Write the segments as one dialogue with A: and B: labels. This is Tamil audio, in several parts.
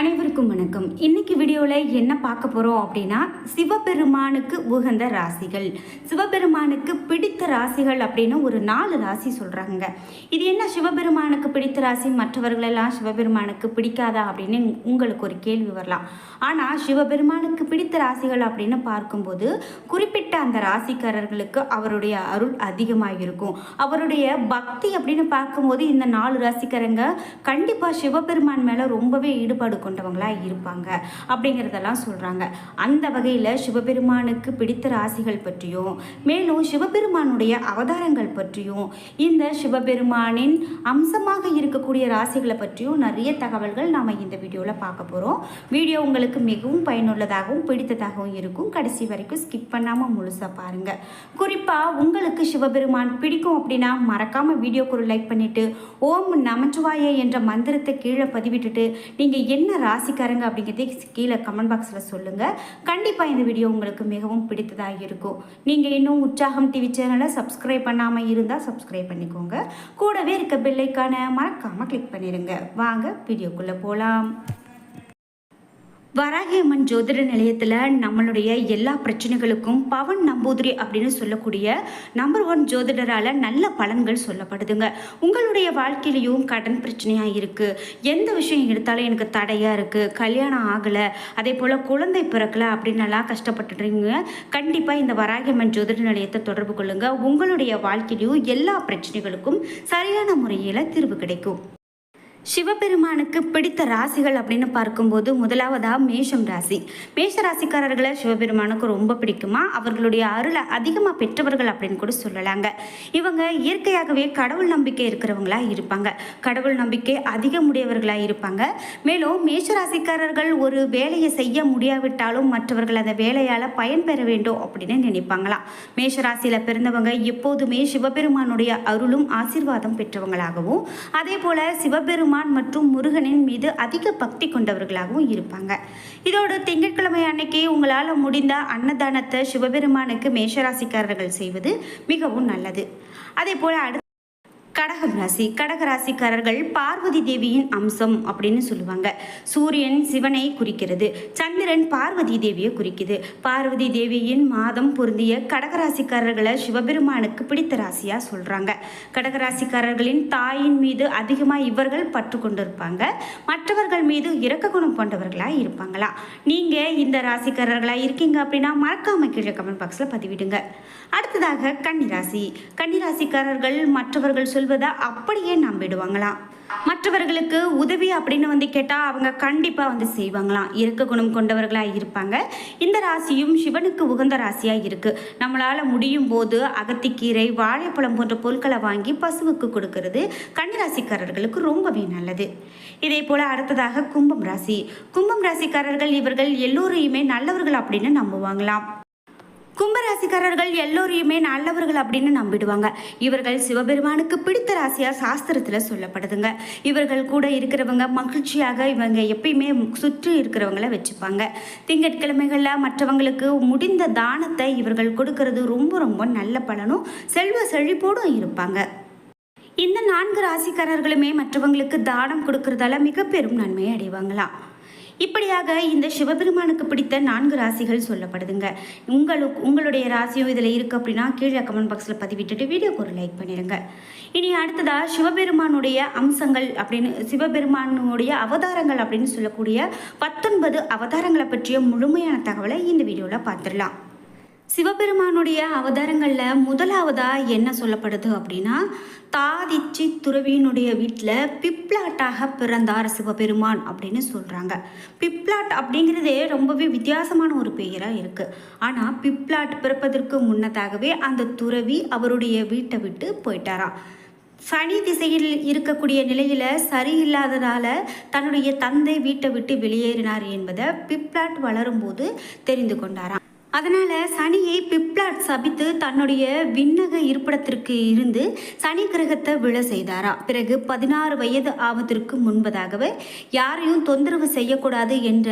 A: அனைவருக்கும் வணக்கம். இன்னைக்கு வீடியோவில் என்ன பார்க்க போகிறோம் அப்படின்னா சிவபெருமானுக்கு உகந்த ராசிகள். சிவபெருமானுக்கு பிடித்த ராசிகள் அப்படின்னு ஒரு நாலு ராசி சொல்கிறாங்க இது என்ன சிவபெருமானுக்கு பிடித்த ராசி? மற்றவர்களெல்லாம் சிவபெருமானுக்கு பிடிக்காதா அப்படின்னு உங்களுக்கு ஒரு கேள்வி வரலாம். ஆனால் சிவபெருமானுக்கு பிடித்த ராசிகள் அப்படின்னு பார்க்கும்போது குறிப்பிட்ட அந்த ராசிக்காரர்களுக்கு அவருடைய அருள் அதிகமாக இருக்கும் அவருடைய பக்தி அப்படின்னு பார்க்கும்போது இந்த நாலு ராசிக்காரங்க கண்டிப்பாக சிவபெருமான் மேலே ரொம்பவே ஈடுபாடு கொண்டவங்களாக இருப்பாங்க அப்படிங்கிறதெல்லாம் சொல்கிறாங்க அந்த வகையில் சிவபெருமானுக்கு பிடித்த ராசிகள் பற்றியும் மேலும் சிவபெருமானுடைய அவதாரங்கள் பற்றியும் இந்த சிவபெருமானின் அம்சமாக இருக்கக்கூடிய ராசிகளை பற்றியும் நிறைய தகவல்கள் நாம் இந்த வீடியோவில் பார்க்க போகிறோம் வீடியோ உங்களுக்கு மிகவும் பயனுள்ளதாகவும் பிடித்ததாகவும் இருக்கும். கடைசி வரைக்கும் ஸ்கிப் பண்ணாமல் முழுசாக பாருங்கள் குறிப்பாக உங்களுக்கு சிவபெருமான் பிடிக்கும் அப்படின்னா மறக்காமல் வீடியோக்கு ஒரு லைக் பண்ணிவிட்டு ஓம் நமச்சிவாய என்ற மந்திரத்தை கீழே பதிவிட்டுட்டு நீங்கள் என்ன ராசிக்காரங்க அப்படிங்கிறதே கீழே கமெண்ட் பாக்ஸில் சொல்லுங்கள் கண்டிப்பாக இந்த வீடியோ உங்களுக்கு மிகவும் பிடித்ததாக இருக்கும். நீங்கள் இன்னும் உற்சாகம் டிவி சேனலை சப்ஸ்கிரைப் பண்ணாமல் இருந்தால் சப்ஸ்கிரைப் பண்ணிக்கோங்க. கூடவே இருக்க பெல்லைக்கான மறக்காமல் கிளிக் பண்ணிடுங்க வாங்க வீடியோக்குள்ளே போகலாம் வராகியம்மன் ஜோதிட நிலையத்தில் நம்மளுடைய எல்லா பிரச்சனைகளுக்கும் பவன் நம்பூதிரி அப்படின்னு சொல்லக்கூடிய நம்பர் ஒன் ஜோதிடரால் நல்ல பலன்கள் சொல்லப்படுதுங்க. உங்களுடைய வாழ்க்கையிலையும் கடன் பிரச்சனையாக இருக்குது எந்த விஷயம் எடுத்தாலும் எனக்கு தடையாக இருக்குது கல்யாணம் ஆகலை. அதே போல் குழந்தை பிறக்கலை அப்படின்னலாம் கஷ்டப்பட்டுறீங்க. கண்டிப்பாக இந்த வராகியம்மன் ஜோதிட நிலையத்தை தொடர்பு கொள்ளுங்கள் உங்களுடைய வாழ்க்கையிலையும் எல்லா பிரச்சனைகளுக்கும் சரியான முறையில் தீர்வு கிடைக்கும். சிவபெருமானுக்கு பிடித்த ராசிகள் அப்படின்னு பார்க்கும்போது முதலாவதாக மேஷம் ராசி. மேஷ ராசிக்காரர்களை சிவபெருமானுக்கு ரொம்ப பிடிக்குமா? அவர்களுடைய அருளை அதிகமாக பெற்றவர்கள் அப்படின்னு கூட சொல்லலாங்க. இவங்க இயற்கையாகவே கடவுள் நம்பிக்கை இருக்கிறவங்களா இருப்பாங்க. கடவுள் நம்பிக்கை அதிகமுடையவர்களாக இருப்பாங்க. மேலும் மேஷ ராசிக்காரர்கள் ஒரு வேலையை செய்ய முடியாவிட்டாலும் மற்றவர்கள் அந்த வேலையால் பயன்பெற வேண்டும் அப்படின்னு நினைப்பாங்களாம். மேஷ ராசியில் பிறந்தவங்க எப்போதுமே சிவபெருமானுடைய அருளும் ஆசீர்வாதம் பெற்றவங்களாகவும் அதே போல சிவபெருமான் மற்றும் முருகனின் மீது அதிக பக்தி கொண்டவர்களாகவும் இருப்பாங்க. இதோடு திங்கட்கிழமை அன்னைக்கு உங்களால் முடிந்த அன்னதானத்தை சிவபெருமானுக்கு மேஷராசிக்காரர்கள் செய்வது மிகவும் நல்லது. அதே போல அடுத்த கடகம் ராசி கடக ராசிக்காரர்கள் பார்வதி தேவியின் அம்சம் அப்படின்னு சொல்லுவாங்க. சூரியன் சிவனை குறிக்கிறது. சந்திரன் பார்வதி தேவியை குறிக்குது. பார்வதி தேவியின் மாதம் பொருந்திய கடகராசிக்காரர்களை சிவபெருமானுக்கு பிடித்த ராசியாக சொல்கிறாங்க கடகராசிக்காரர்களின் தாயின் மீது அதிகமாக இவர்கள் பற்று கொண்டிருப்பாங்க. மற்றவர்கள் மீது இரக்க குணம் கொண்டவர்களாக இருப்பாங்களா? நீங்கள் இந்த ராசிக்காரர்களாக இருக்கீங்க அப்படின்னா மறக்காம கீழே கமெண்ட் பாக்ஸில் பதிவிடுங்க. அடுத்ததாக கன்னிராசி. கன்னிராசிக்காரர்கள் மற்றவர்கள் சொல்வதை அப்படியே நம்பிடுவாங்களாம். மற்றவர்களுக்கு உதவி அப்படின்னு வந்து கேட்டால் அவங்க கண்டிப்பாக வந்து செய்வாங்களாம். இருக்க குணம் கொண்டவர்களாக இருப்பாங்க. இந்த ராசியும் சிவனுக்கு உகந்த ராசியாக இருக்குது நம்மளால் முடியும் போது அகத்திக்கீரை வாழைப்பழம் போன்ற பொருட்களை வாங்கி பசுவுக்கு கொடுக்கறது கன்னிராசிக்காரர்களுக்கு ரொம்பவே நல்லது. இதே போல் அடுத்ததாக கும்பம் ராசி. கும்பம் ராசிக்காரர்கள் இவர்கள் எல்லோரையுமே நல்லவர்கள் அப்படின்னு நம்புவாங்களாம். கும்பராசிக்காரர்கள் எல்லோரையுமே நல்லவர்கள் அப்படின்னு நம்பிடுவாங்க. இவர்கள் சிவபெருமானுக்கு பிடித்த ராசியாக சாஸ்திரத்தில் சொல்லப்படுதுங்க. இவர்கள் கூட இருக்கிறவங்க மகிழ்ச்சியாக இவங்க எப்பயுமே சுற்றி இருக்கிறவங்கள வச்சுப்பாங்க. திங்கட்கிழமைகளில் மற்றவங்களுக்கு முடிந்த தானத்தை இவர்கள் கொடுக்கறது ரொம்ப ரொம்ப நல்ல பலனும் செல்வ செழிப்போடும் இருப்பாங்க. இந்த நான்கு ராசிக்காரர்களுமே மற்றவங்களுக்கு தானம் கொடுக்கறதால மிக பெரும் நன்மையை அடைவாங்களாம். இப்படியாக இந்த சிவபெருமானுக்கு பிடித்த நான்கு ராசிகள் சொல்லப்படுதுங்க. உங்களுக்கு உங்களுடைய ராசியும் இதில் இருக்குது அப்படின்னா கீழே கமெண்ட் பாக்ஸில் பதிவிட்டுட்டு வீடியோக்கு ஒரு லைக் பண்ணிடுங்க இனி அடுத்ததாக சிவபெருமானுடைய அம்சங்கள் அப்படின்னு சிவபெருமானுடைய அவதாரங்கள் அப்படின்னு சொல்லக்கூடிய பத்தொன்பது அவதாரங்களை பற்றிய முழுமையான தகவலை இந்த வீடியோவில் பார்த்துடலாம். சிவபெருமானுடைய அவதாரங்களில் முதலாவதாக என்ன சொல்லப்படுது அப்படின்னா தாதிச்சி துறவியினுடைய வீட்டில் பிப்ளாட்டாக பிறந்தார் சிவபெருமான் அப்படின்னு சொல்கிறாங்க பிப்ளாட் அப்படிங்கிறதே ரொம்பவே வித்தியாசமான ஒரு பெயராக இருக்குது ஆனால் பிப்ளாட் பிறப்பதற்கு முன்னதாகவே அந்த துறவி அவருடைய வீட்டை விட்டு போயிட்டாராம். சனி திசையில் இருக்கக்கூடிய நிலையில் சரியில்லாததால் தன்னுடைய தந்தை வீட்டை விட்டு வெளியேறினார் என்பதை பிப்ளாட் வளரும்போது தெரிந்து கொண்டாராம். அதனால் சனியை பிப்ளாட் சபித்து தன்னுடைய விண்ணக இருப்பிடத்திற்கு இருந்து சனி கிரகத்தை விழ செய்தாரா. பிறகு பதினாறு வயது ஆவதற்கு முன்பதாகவே யாரையும் தொந்தரவு செய்யக்கூடாது என்ற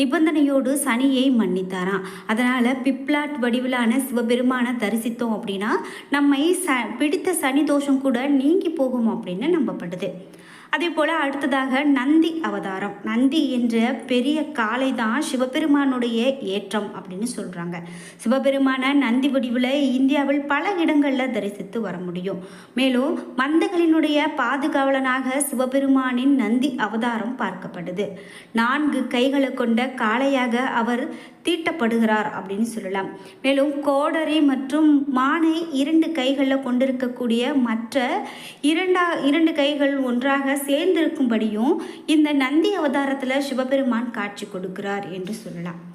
A: நிபந்தனையோடு சனியை மன்னித்தாராம் அதனால் பிப்ளாட் வடிவிலான சிவபெருமான தரிசித்தோம் அப்படின்னா நம்மை ச பிடித்த சனி தோஷம் கூட நீங்கி போகும் அப்படின்னு நம்பப்படுது. அதே போல் அடுத்ததாக நந்தி அவதாரம். நந்தி என்ற பெரிய காளை தான் சிவபெருமானுடைய ஏற்றம் அப்படின்னு சொல்கிறாங்க சிவபெருமான நந்தி வடிவில் இந்தியாவில் பல இடங்களில் தரிசித்து வர முடியும். மேலும் மந்தகளினுடைய பாதுகாவலனாக சிவபெருமானின் நந்தி அவதாரம் பார்க்கப்படுது. நான்கு கைகளை கொண்ட காளையாக அவர் தீட்டப்படுகிறார் அப்படின்னு சொல்லலாம். மேலும் கோடரி மற்றும் மானை இரண்டு கைகளில் கொண்டிருக்கக்கூடிய மற்ற இரண்டா இரண்டு கைகள் ஒன்றாக சேர்ந்திருக்கும்படியும் இந்த நந்தி அவதாரத்தில் சிவபெருமான் காட்சி கொடுக்கிறார் என்று சொல்லலாம்.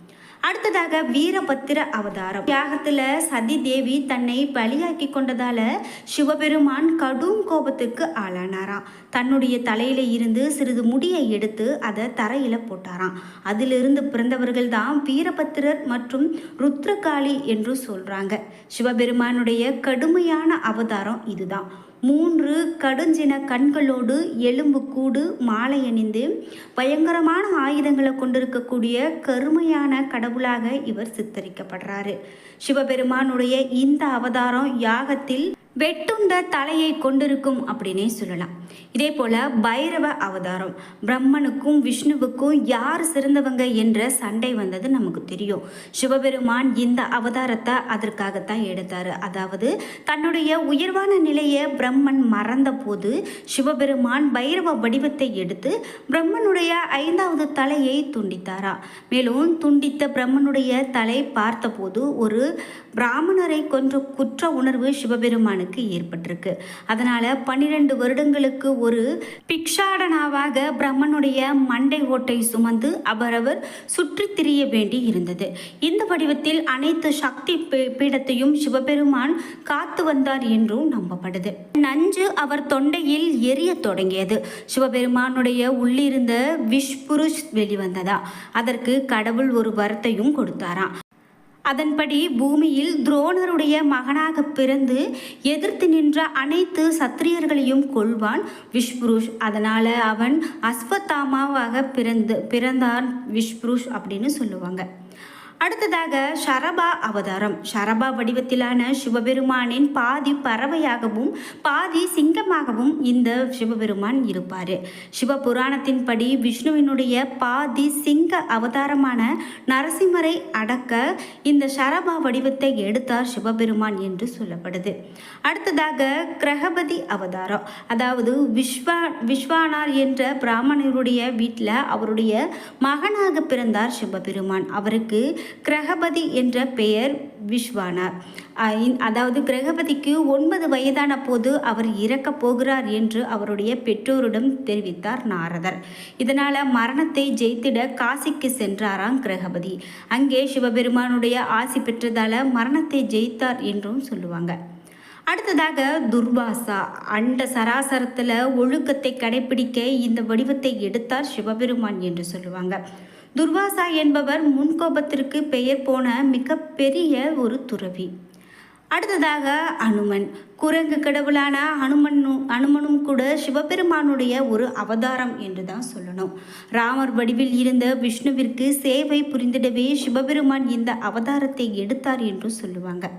A: அடுத்ததாக வீரபத்திர அவதாரம். தியாகத்துல சதி தேவி தன்னை பலியாக்கி கொண்டதால சிவபெருமான் கடும் கோபத்துக்கு ஆளானாராம். தன்னுடைய தலையில இருந்து சிறிது முடியை எடுத்து அதை தரையில போட்டாராம். அதிலிருந்து பிறந்தவர்கள் தான் வீரபத்திரர் மற்றும் ருத்ரகாளி என்று சொல்றாங்க. சிவபெருமானுடைய கடுமையான அவதாரம் இதுதான். மூன்று கடுஞ்சின கண்களோடு எலும்பு கூடு மாலை அணிந்து பயங்கரமான ஆயுதங்களை கொண்டிருக்கக்கூடிய கருமையான கடவுளாக இவர் சித்தரிக்கப்படுறாரு. சிவபெருமானுடைய இந்த அவதாரம் யாகத்தில் வெட்டுந்த தலையை கொண்டிருக்கும் அப்படின்னே சொல்லலாம். இதே போல பைரவ அவதாரம் பிரம்மனுக்கும் விஷ்ணுவுக்கும் யார் சிறந்தவங்க என்ற சண்டை வந்தது நமக்கு தெரியும். சிவபெருமான் இந்த அவதாரத்தை அதற்காகத்தான் எடுத்தாரு. அதாவது தன்னுடைய உயர்வான நிலையை பிரம்மன் மறந்த போது சிவபெருமான் பைரவ வடிவத்தை எடுத்து பிரம்மனுடைய ஐந்தாவது தலையை துண்டித்தாரா. மேலும் துண்டித்த பிரம்மனுடைய தலை பார்த்தபோது ஒரு பிராமணரை கொன்ற குற்ற உணர்வு சிவபெருமானுக்கு ஏற்பட்டிருக்கு. அதனால பன்னிரண்டு வருடங்களுக்கு ஒரு பிக்ஷாடனாவாக பிரம்மனுடைய மண்டை ஓட்டை சுமந்து அவரவர் சுற்றித் திரிய வேண்டி இருந்தது. இந்த வடிவத்தில் அனைத்து சக்தி பீ- பீடத்தையும் சிவபெருமான் காத்து வந்தார் என்றும் நம்பப்படுது. நஞ்சு அவர் தொண்டையில் எரிய தொடங்கியது. சிவபெருமானுடைய உள்ளிருந்த விஷ்புருஷ் வெளிவந்ததா? அதற்கு கடவுள் ஒரு வரத்தையும் கொடுத்தாராம். அதன்படி பூமியில் துரோணருடைய மகனாக பிறந்து எதிர்த்து நின்ற அனைத்து சத்திரியர்களையும் கொள்வான் விஷ்புருஷ். அதனால் அவன் அஸ்வத்தாமாவாக பிறந்து பிறந்தான் விஷ்புருஷ் அப்படின்னு சொல்லுவாங்க. அடுத்ததாக ஷரபா அவதாரம். ஷரபா வடிவத்திலான சிவபெருமானின் பாதி பறவையாகவும் பாதி சிங்கமாகவும் இந்த சிவபெருமான் இருப்பார். சிவபுராணத்தின்படி விஷ்ணுவினுடைய பாதி சிங்க அவதாரமான நரசிம்மரை அடக்க இந்த ஷரபா வடிவத்தை எடுத்தார் சிவபெருமான் என்று சொல்லப்படுது. அடுத்ததாக கிரகபதி அவதாரம். அதாவது விஸ்வா விஸ்வானார் என்ற பிராமணருடைய வீட்டில் அவருடைய மகனாக பிறந்தார் சிவபெருமான். அவருக்கு கிரகபதி என்ற பெயர் விஸ்வானார் இந்- அதாவது கிரகபதிக்கு ஒன்பது வயதான போது அவர் இறக்கப் போகிறார் என்று அவருடைய பெற்றோரிடம் தெரிவித்தார் நாரதர். இதனால் மரணத்தை ஜெயித்திட காசிக்கு சென்றாராம் கிரகபதி. அங்கே சிவபெருமானுடைய ஆசி பெற்றதால மரணத்தை ஜெயித்தார் என்றும் சொல்லுவாங்க. அடுத்ததாக துர்வாசா. அண்ட சராசரத்தில் ஒழுக்கத்தை கடைபிடிக்க இந்த வடிவத்தை எடுத்தார் சிவபெருமான் என்று சொல்லுவாங்க. துர்வாசா என்பவர் முன்கோபத்திற்கு பெயர் போன மிகப்பெரிய ஒரு துறவி. அடுத்ததாக அனுமன். குரங்கு கடவுளான அனுமனும் அனுமனும் கூட சிவபெருமானுடைய ஒரு அவதாரம் என்று தான் சொல்லணும். ராமர் வடிவில் இருந்த விஷ்ணுவிற்கு சேவை புரிந்திடவே சிவபெருமான் இந்த அவதாரத்தை எடுத்தார் என்று சொல்லுவாங்க.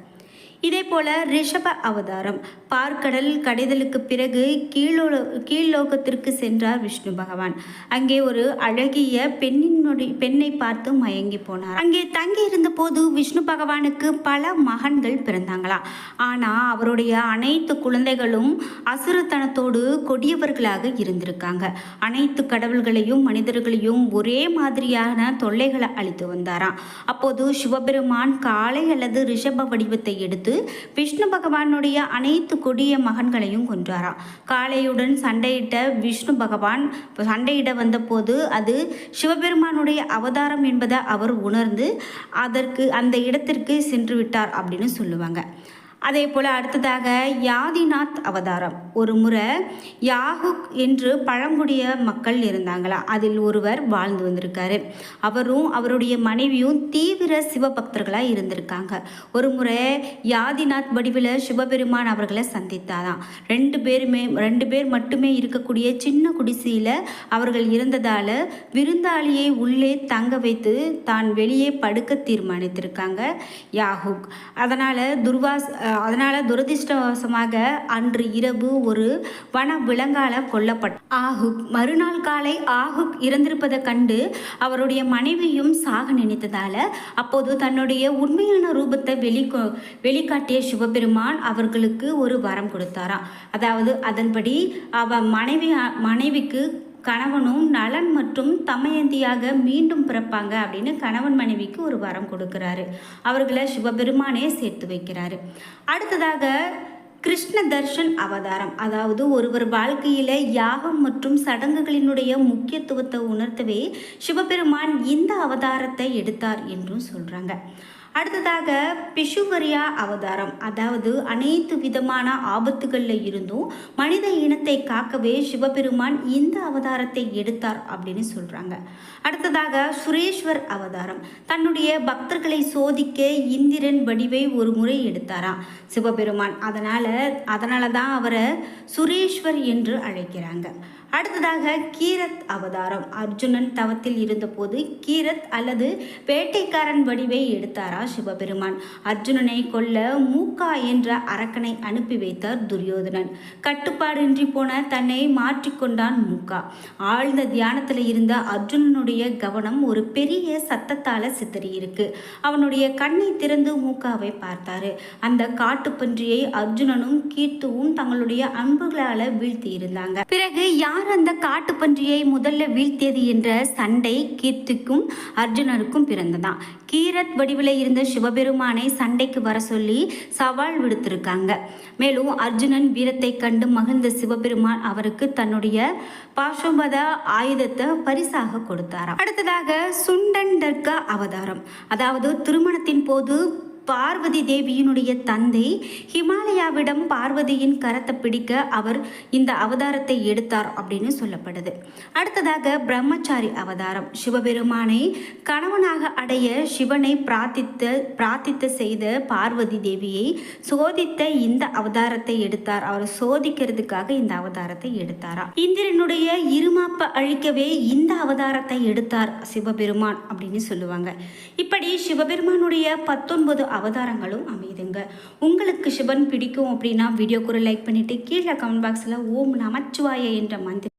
A: இதே போல ரிஷப அவதாரம். பார்க்கடல் கடைதலுக்கு பிறகு கீழோ கீழ்லோகத்திற்கு சென்றார் விஷ்ணு பகவான். அங்கே ஒரு அழகிய பெண்ணினுடைய பெண்ணை பார்த்து மயங்கி போனார். அங்கே தங்கி இருந்த போது விஷ்ணு பகவானுக்கு பல மகன்கள் பிறந்தாங்களாம் ஆனால் அவருடைய அனைத்து குழந்தைகளும் அசுரத்தனத்தோடு கொடியவர்களாக இருந்திருக்காங்க. அனைத்து கடவுள்களையும் மனிதர்களையும் ஒரே மாதிரியான தொல்லைகளை அளித்து வந்தாராம். அப்போது சிவபெருமான் காளை அல்லது ரிஷப வடிவத்தை எடுத்து விஷ்ணு பகவானுடைய அனைத்து கொடிய மகன்களையும் கொன்றாராம் காளையுடன் சண்டையிட்ட விஷ்ணு பகவான் சண்டையிட வந்தபோது அது சிவபெருமானுடைய அவதாரம் என்பதை அவர் உணர்ந்து அதற்கு அந்த இடத்திற்கு சென்று விட்டார் அப்படின்னு சொல்லுவாங்க. அதே போல் அடுத்ததாக யாதிநாத் அவதாரம். ஒரு முறை யாகு என்று பழங்குடிய மக்கள் இருந்தாங்களா? அதில் ஒருவர் வாழ்ந்து வந்திருக்காரு. அவரும் அவருடைய மனைவியும் தீவிர சிவபக்தர்களாக இருந்திருக்காங்க. ஒரு முறை யாதிநாத் வடிவில் சிவபெருமான் அவர்களை சந்தித்தாதான் ரெண்டு பேருமே ரெண்டு பேர் மட்டுமே இருக்கக்கூடிய சின்ன குடிசையில் அவர்கள் இருந்ததால் விருந்தாளியை உள்ளே தங்க வைத்து தான் வெளியே படுக்க தீர்மானித்திருக்காங்க யாகுக். அதனால் துர்வாஸ் அதனால துரதிர்ஷ்டவசமாக அன்று இரவு ஒரு வன விலங்கால கொல்லப்பட்ட ஆகுக் மறுநாள் காலை ஆகுக் இறந்திருப்பதை கண்டு அவருடைய மனைவியும் சாக நினைத்ததால அப்போது தன்னுடைய உண்மையான ரூபத்தை வெளி வெளிக்காட்டிய சிவபெருமான் அவர்களுக்கு ஒரு வரம் கொடுத்தாராம். அதாவது அதன்படி அவ மனைவி மனைவிக்கு கணவனும் நலன் மற்றும் தமயந்தியாக மீண்டும் பிறப்பாங்க அப்படின்னு கணவன் மனைவிக்கு ஒரு வரம் கொடுக்குறாரு. அவர்களை சிவபெருமானே சேர்த்து வைக்கிறாரு. அடுத்ததாக கிருஷ்ண தர்ஷன் அவதாரம். அதாவது ஒருவர் வாழ்க்கையில் யாகம் மற்றும் சடங்குகளினுடைய முக்கியத்துவத்தை உணர்த்தவே சிவபெருமான் இந்த அவதாரத்தை எடுத்தார் என்றும் சொல்கிறாங்க அடுத்ததாக பிஷுவரியா அவதாரம். அதாவது அனைத்து விதமான ஆபத்துகளில் இருந்தும் மனித இனத்தை காக்கவே சிவபெருமான் இந்த அவதாரத்தை எடுத்தார் அப்படின்னு சொல்கிறாங்க அடுத்ததாக சுரேஸ்வர் அவதாரம். தன்னுடைய பக்தர்களை சோதிக்க இந்திரன் வடிவை ஒரு முறை எடுத்தாராம் சிவபெருமான். அதனால் அதனால தான் அவரை சுரேஸ்வர் என்று அழைக்கிறாங்க. அடுத்ததாக கீரத் அவதாரம். அர்ஜுனன் தவத்தில் இருந்தபோது கீரத் அல்லது வேட்டைக்காரன் வடிவை எடுத்தாரா சிவபெருமான். அர்ஜுனனை கொல்ல மூக்கா என்ற அரக்கனை அனுப்பி வைத்தார் துரியோதனன். கட்டுப்பாடின்றி போன தன்னை மாற்றிக்கொண்டான் மூக்கா. ஆழ்ந்த தியானத்தில் இருந்த அர்ஜுனனுடைய கவனம் ஒரு பெரிய சத்தத்தால சித்தறி இருக்கு அவனுடைய கண்ணை திறந்து மூக்காவை பார்த்தாரு. அந்த காட்டுப்பன்றியை அர்ஜுனனும் கீர்த்துவும் தங்களுடைய அன்புகளால வீழ்த்தி இருந்தாங்க. பிறகு யார் அந்த காட்டுப்பன்றியை முதல்ல வீழ்த்தியது என்ற சண்டை கீர்த்திக்கும் அர்ஜுனருக்கும் பிறந்ததான் கீரத் வடிவில் இருந்த சிவபெருமானை சண்டைக்கு வர சொல்லி சவால் விடுத்திருக்காங்க. மேலும் அர்ஜுனன் வீரத்தை கண்டு மகிழ்ந்த சிவபெருமான் அவருக்கு தன்னுடைய பாசுபத ஆயுதத்தை பரிசாக கொடுத்தாராம். அடுத்ததாக சுண்டன் தர்கா அவதாரம். அதாவது திருமணத்தின் போது பார்வதி தேவியினுடைய தந்தை ஹிமாலயாவிடம் பார்வதியின் கரத்தை பிடிக்க அவர் இந்த அவதாரத்தை எடுத்தார் அப்படின்னு சொல்லப்படுது. அடுத்ததாக பிரம்மச்சாரி அவதாரம். சிவபெருமானை கணவனாக அடைய சிவனை பிரார்த்தித்த பிரார்த்தித்த செய்த பார்வதி தேவியை சோதித்த இந்த அவதாரத்தை எடுத்தார். அவர் சோதிக்கிறதுக்காக இந்த அவதாரத்தை எடுத்தாரா? இந்திரனுடைய இருமாப்பை அழிக்கவே இந்த அவதாரத்தை எடுத்தார் சிவபெருமான் அப்படின்னு சொல்லுவாங்க. இப்படி சிவபெருமானுடைய பத்தொன்பது அவதாரங்களும் அமையுதுங்க. உங்களுக்கு சிவன் பிடிக்கும் அப்படின்னா வீடியோக்கு ஒரு லைக் பண்ணிட்டு கீழே கமெண்ட் பாக்ஸில் ஓம் நமச்சிவாய என்ற மந்திரி